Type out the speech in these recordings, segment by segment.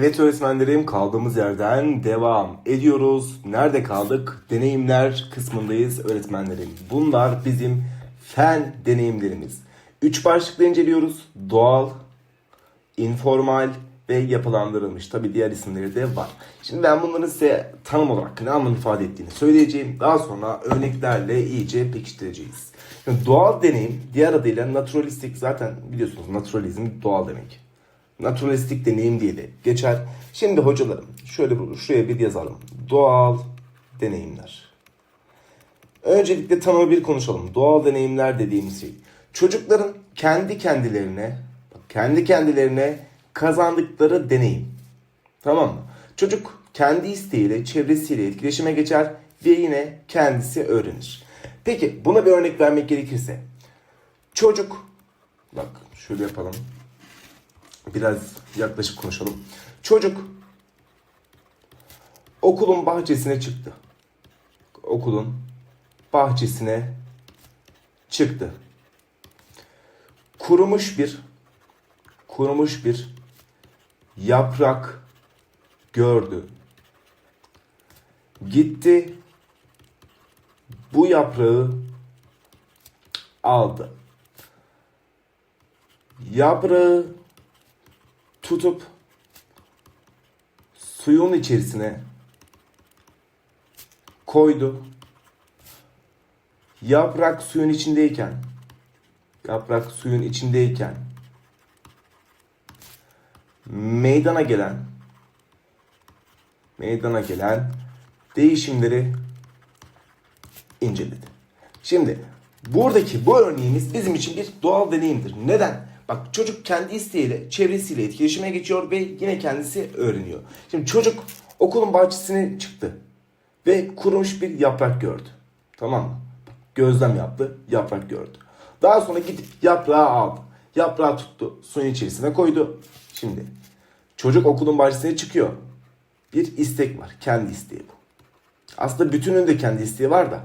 Evet öğretmenlerim kaldığımız yerden devam ediyoruz. Nerede kaldık? Deneyimler kısmındayız öğretmenlerim. Bunlar bizim fen deneyimlerimiz. Üç başlıkla inceliyoruz. Doğal, informal ve yapılandırılmış. Tabi diğer isimleri de var. Şimdi ben bunların size tanım olarak ne anlam ifade ettiğini söyleyeceğim. Daha sonra örneklerle iyice pekiştireceğiz. Şimdi doğal deneyim diğer adıyla naturalistik zaten biliyorsunuz naturalizm doğal demek. Naturalistik deneyim diye de geçer. Şimdi hocalarım şöyle şuraya bir yazalım. Doğal deneyimler. Öncelikle tanımı bir konuşalım. Doğal deneyimler dediğimiz şey. Çocukların kendi kendilerine, kendi kendilerine kazandıkları deneyim. Tamam mı? Çocuk kendi isteğiyle, çevresiyle etkileşime geçer ve yine kendisi öğrenir. Peki buna bir örnek vermek gerekirse. Çocuk, bak şöyle yapalım. Biraz yaklaşık konuşalım. Çocuk okulun bahçesine çıktı. Okulun bahçesine çıktı. Kurumuş bir kurumuş bir yaprak gördü. Gitti bu yaprağı aldı. Yaprağı tutup suyun içerisine koydu. Yaprak suyun içindeyken yaprak suyun içindeyken meydana gelen meydana gelen değişimleri inceledi. Şimdi buradaki bu örneğimiz bizim için bir doğal deneyimdir. Neden? Bak çocuk kendi isteğiyle, çevresiyle etkileşime geçiyor ve yine kendisi öğreniyor. Şimdi çocuk okulun bahçesine çıktı ve kurumuş bir yaprak gördü. Tamam mı? Gözlem yaptı, yaprak gördü. Daha sonra gidip yaprağı aldı. Yaprağı tuttu, suyun içerisine koydu. Şimdi çocuk okulun bahçesine çıkıyor. Bir istek var, kendi isteği bu. Aslında bütünün de kendi isteği var da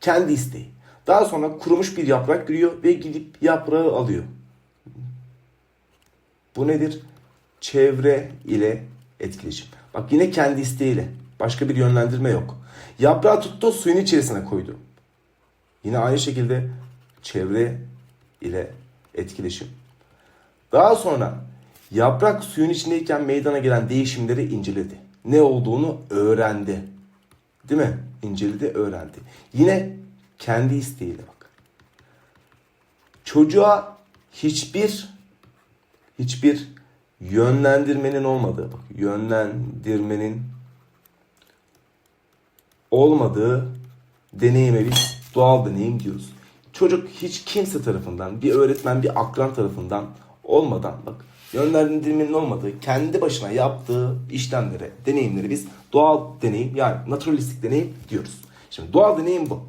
kendi isteği. Daha sonra kurumuş bir yaprak görüyor ve gidip yaprağı alıyor. Bu nedir? Çevre ile etkileşim. Bak yine kendi isteğiyle. Başka bir yönlendirme yok. Yaprağı tuttu suyun içerisine koydu. Yine aynı şekilde çevre ile etkileşim. Daha sonra yaprak suyun içindeyken meydana gelen değişimleri inceledi. Ne olduğunu öğrendi. Değil mi? İnceledi, öğrendi. Yine kendi isteğiyle bak. Çocuğa hiçbir hiçbir yönlendirmenin olmadığı bak yönlendirmenin olmadığı deneyime biz doğal deneyim diyoruz. Çocuk hiç kimse tarafından, bir öğretmen, bir akran tarafından olmadan bak yönlendirmenin olmadığı, kendi başına yaptığı işlemlere, deneyimleri biz doğal deneyim yani naturalistik deneyim diyoruz. Şimdi doğal deneyim bu.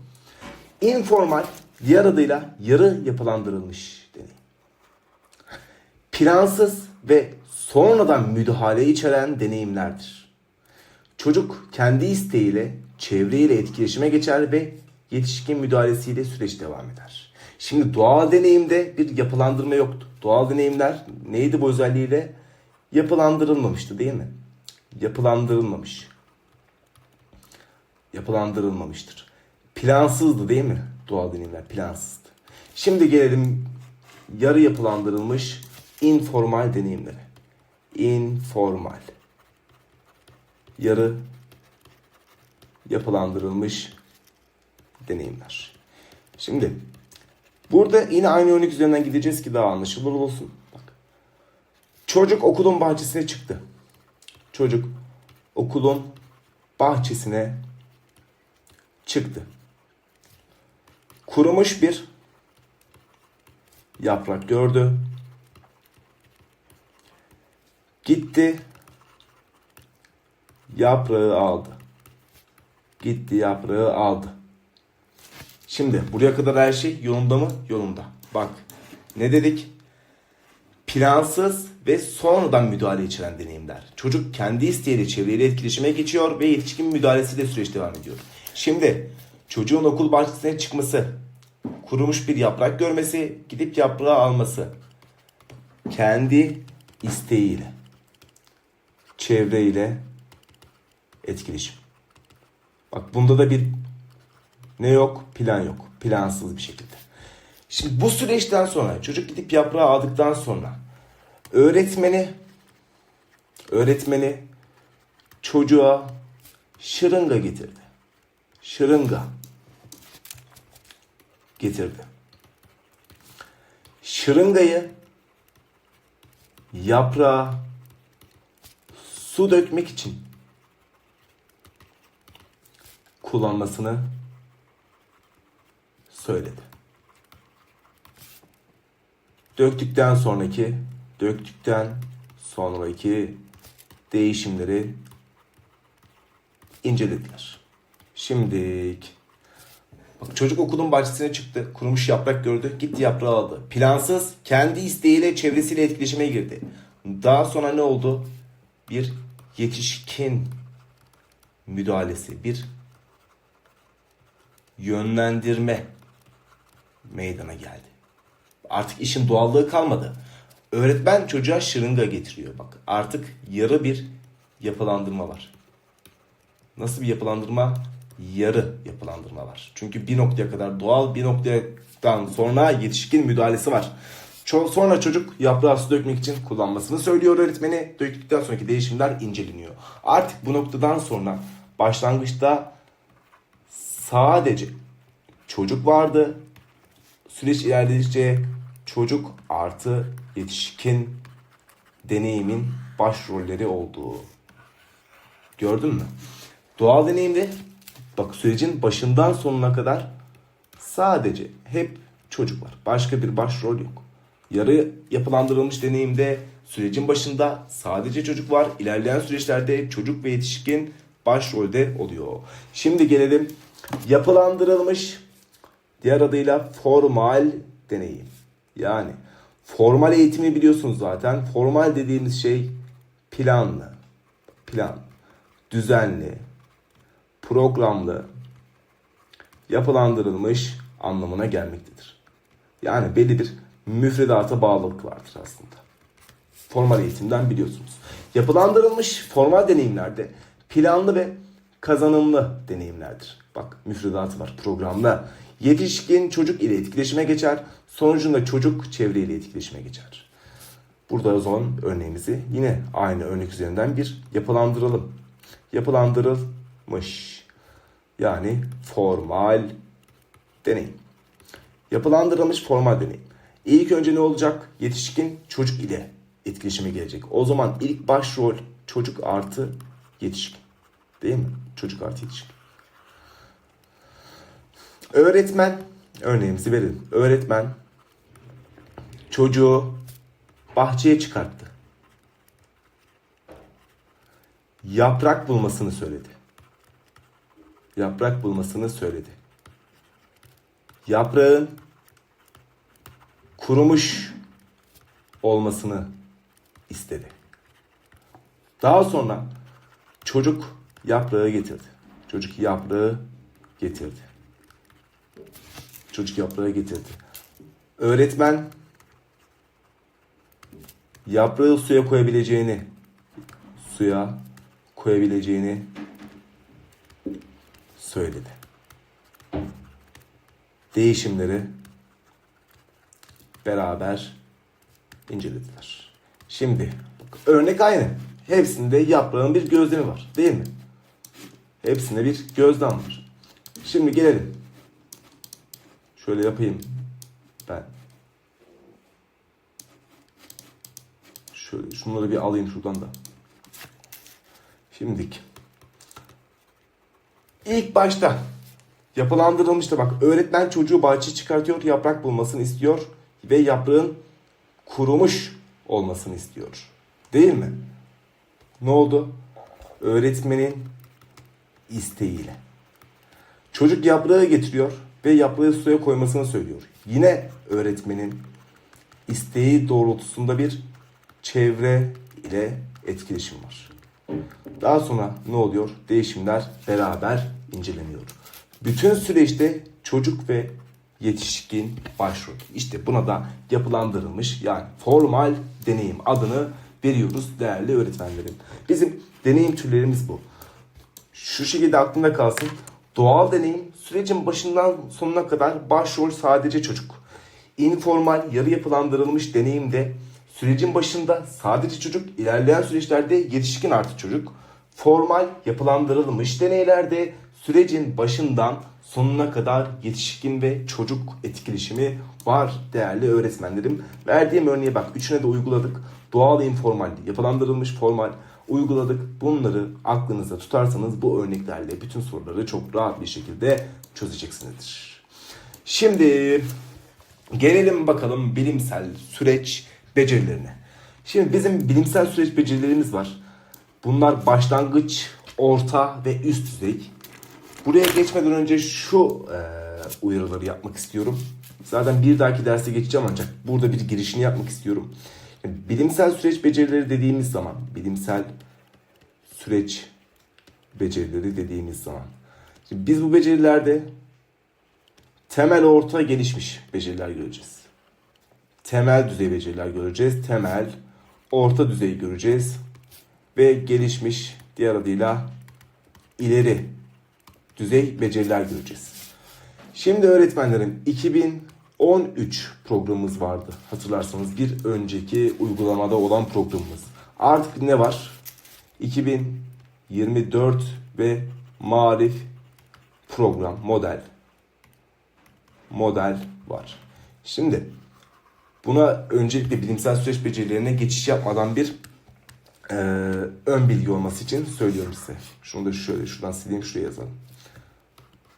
Informal diğer adıyla yarı yapılandırılmış. Plansız ve sonradan müdahale içeren deneyimlerdir. Çocuk kendi isteğiyle çevreyle etkileşime geçer ve yetişkin müdahalesiyle süreç devam eder. Şimdi doğal deneyimde bir yapılandırma yoktu. Doğal deneyimler neydi bu özelliğiyle? Yapılandırılmamıştı değil mi? Yapılandırılmamış. Yapılandırılmamıştır. Plansızdı değil mi? Doğal deneyimler plansızdı. Şimdi gelelim yarı yapılandırılmış informal deneyimlere. Informal. Yarı yapılandırılmış deneyimler. Şimdi burada yine aynı örnek üzerinden gideceğiz ki daha anlaşılır olsun. Bak. Çocuk okulun bahçesine çıktı. Çocuk okulun bahçesine çıktı. Kurumuş bir yaprak gördü. Gitti. Yaprağı aldı. Gitti yaprağı aldı. Şimdi buraya kadar her şey yolunda mı? Yolunda. Bak ne dedik? Plansız ve sonradan müdahale içeren deneyimler. Çocuk kendi isteğiyle çevreyle etkileşime geçiyor ve yetişkin müdahalesiyle süreç devam ediyor. Şimdi çocuğun okul bahçesine çıkması, kurumuş bir yaprak görmesi, gidip yaprağı alması. Kendi isteğiyle. Çevre ile etkileşim. Bak bunda da bir ne yok? Plan yok. Plansız bir şekilde. Şimdi bu süreçten sonra çocuk gidip yaprağı aldıktan sonra öğretmeni öğretmeni çocuğa şırınga getirdi. Şırınga getirdi. Şırıngayı yaprağa su dökmek için kullanmasını söyledi. Döktükten sonraki, döktükten sonraki değişimleri incelediler. Şimdilik Bak çocuk okulun bahçesine çıktı. Kurumuş yaprak gördü. Gitti yaprağı aldı. Plansız kendi isteğiyle çevresiyle etkileşime girdi. Daha sonra ne oldu? Bir yetişkin müdahalesi, bir yönlendirme meydana geldi. Artık işin doğallığı kalmadı. Öğretmen çocuğa şırınga getiriyor. Bak artık yarı bir yapılandırma var. Nasıl bir yapılandırma? Yarı yapılandırma var. Çünkü bir noktaya kadar doğal, bir noktadan sonra yetişkin müdahalesi var. Sonra çocuk yaprağı su dökmek için kullanmasını söylüyor öğretmeni. Döktükten sonraki değişimler inceleniyor. Artık bu noktadan sonra başlangıçta sadece çocuk vardı. Süreç ilerledikçe çocuk artı yetişkin deneyimin başrolleri olduğu. Gördün mü? Doğal deneyimde bak sürecin başından sonuna kadar sadece hep çocuk var. Başka bir başrol yok. Yarı yapılandırılmış deneyimde sürecin başında sadece çocuk var. İlerleyen süreçlerde çocuk ve yetişkin başrolde oluyor. Şimdi gelelim yapılandırılmış diğer adıyla formal deneyim. Yani formal eğitimi biliyorsunuz zaten. Formal dediğimiz şey planlı, plan, düzenli, programlı, yapılandırılmış anlamına gelmektedir. Yani belli bir müfredata bağlılık vardır aslında. Formal eğitimden biliyorsunuz. Yapılandırılmış formal deneyimlerde planlı ve kazanımlı deneyimlerdir. Bak müfredatı var programlı. Yetişkin çocuk ile etkileşime geçer. Sonucunda çocuk çevreyle etkileşime geçer. Burada o zaman örneğimizi yine aynı örnek üzerinden bir yapılandıralım. Yapılandırılmış. Yani formal deneyim. Yapılandırılmış formal deneyim. İlk önce ne olacak? Yetişkin çocuk ile etkileşime gelecek. O zaman ilk başrol çocuk artı yetişkin. Değil mi? Çocuk artı yetişkin. Öğretmen, örneğimizi verelim. Öğretmen çocuğu bahçeye çıkarttı. Yaprak bulmasını söyledi. Yaprak bulmasını söyledi. Yaprağın kurumuş olmasını istedi. Daha sonra çocuk yaprağı getirdi. Çocuk yaprağı getirdi. Çocuk yaprağı getirdi. Öğretmen yaprağı suya koyabileceğini suya koyabileceğini söyledi. Değişimleri beraber incelediler. Şimdi bak, örnek aynı. Hepsinde yaprağın bir gözlemi var değil mi? Hepsinde bir gözlem var. Şimdi gelelim. Şöyle yapayım ben. Şöyle şunları bir alayım şuradan da. Şimdilik. İlk başta yapılandırılmıştı bak. Öğretmen çocuğu bahçeye çıkartıyor, yaprak bulmasını istiyor ve yaprağın kurumuş olmasını istiyor. Değil mi? Ne oldu? Öğretmenin isteğiyle. Çocuk yaprağı getiriyor ve yaprağı suya koymasını söylüyor. Yine öğretmenin isteği doğrultusunda bir çevre ile etkileşim var. Daha sonra ne oluyor? Değişimler beraber inceleniyor. Bütün süreçte çocuk ve yetişkin başrol. İşte buna da yapılandırılmış yani formal deneyim adını veriyoruz değerli öğretmenlerim. Bizim deneyim türlerimiz bu. Şu şekilde aklında kalsın. Doğal deneyim sürecin başından sonuna kadar başrol sadece çocuk. Informal, yarı yapılandırılmış deneyimde sürecin başında sadece çocuk, ilerleyen süreçlerde yetişkin artı çocuk. Formal, yapılandırılmış deneylerde sürecin başından sonuna kadar yetişkin ve çocuk etkileşimi var değerli öğretmenlerim. Verdiğim örneğe bak üçüne de uyguladık. Doğal, informal, yapılandırılmış, formal uyguladık. Bunları aklınızda tutarsanız bu örneklerle bütün soruları çok rahat bir şekilde çözeceksinizdir. Şimdi gelelim bakalım bilimsel süreç becerilerine. Şimdi bizim bilimsel süreç becerilerimiz var. Bunlar başlangıç, orta ve üst düzey. Buraya geçmeden önce şu e, uyarıları yapmak istiyorum. Zaten bir dahaki derse geçeceğim ancak burada bir girişini yapmak istiyorum. Bilimsel süreç becerileri dediğimiz zaman, bilimsel süreç becerileri dediğimiz zaman. Şimdi biz bu becerilerde temel, orta, gelişmiş beceriler göreceğiz. Temel düzey beceriler göreceğiz. Temel, orta düzey göreceğiz. Ve gelişmiş, diğer adıyla ileri düzey beceriler göreceğiz. Şimdi öğretmenlerim 2013 programımız vardı. Hatırlarsanız bir önceki uygulamada olan programımız. Artık ne var? 2024 ve marif program, model. Model var. Şimdi buna öncelikle bilimsel süreç becerilerine geçiş yapmadan bir e, ön bilgi olması için söylüyorum size. Şunu da şöyle şuradan sileyim şuraya yazalım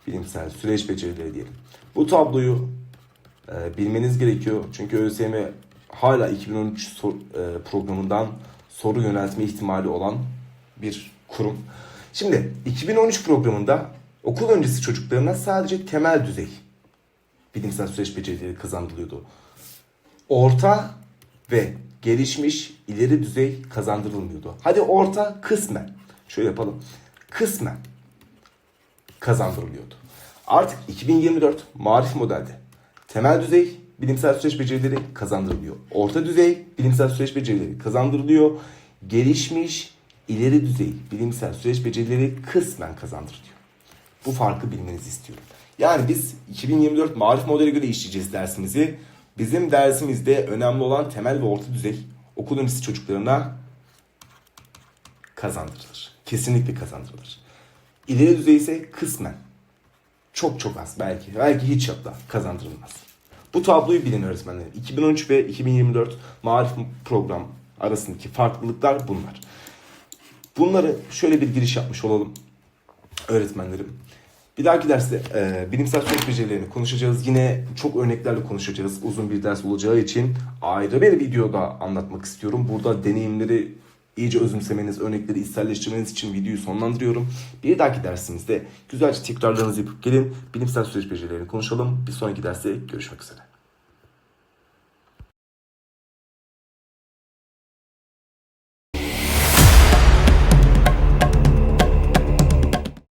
bilimsel süreç becerileri diyelim. Bu tabloyu e, bilmeniz gerekiyor. Çünkü ÖSYM hala 2013 sor, e, programından soru yöneltme ihtimali olan bir kurum. Şimdi 2013 programında okul öncesi çocuklarına sadece temel düzey bilimsel süreç becerileri kazandırılıyordu. Orta ve gelişmiş ileri düzey kazandırılmıyordu. Hadi orta kısmen. Şöyle yapalım. Kısmen kazandırılıyordu. Artık 2024 marif modelde temel düzey bilimsel süreç becerileri kazandırılıyor. Orta düzey bilimsel süreç becerileri kazandırılıyor. Gelişmiş ileri düzey bilimsel süreç becerileri kısmen kazandırılıyor. Bu farkı bilmenizi istiyorum. Yani biz 2024 marif modele göre işleyeceğiz dersimizi. Bizim dersimizde önemli olan temel ve orta düzey okul öncesi çocuklarına kazandırılır. Kesinlikle kazandırılır. İleri düzey ise kısmen. Çok çok az belki. Belki hiç hatta kazandırılmaz. Bu tabloyu bilin öğretmenler. 2013 ve 2024 marif program arasındaki farklılıklar bunlar. Bunları şöyle bir giriş yapmış olalım öğretmenlerim. Bir dahaki derste e, bilimsel süreç becerilerini konuşacağız. Yine çok örneklerle konuşacağız. Uzun bir ders olacağı için ayrı bir videoda anlatmak istiyorum. Burada deneyimleri iyice özümsemeniz, örnekleri içselleştirmeniz için videoyu sonlandırıyorum. Bir dahaki dersimizde güzelce tekrarlarınızı yapıp gelin. Bilimsel süreç becerilerini konuşalım. Bir sonraki derste görüşmek üzere.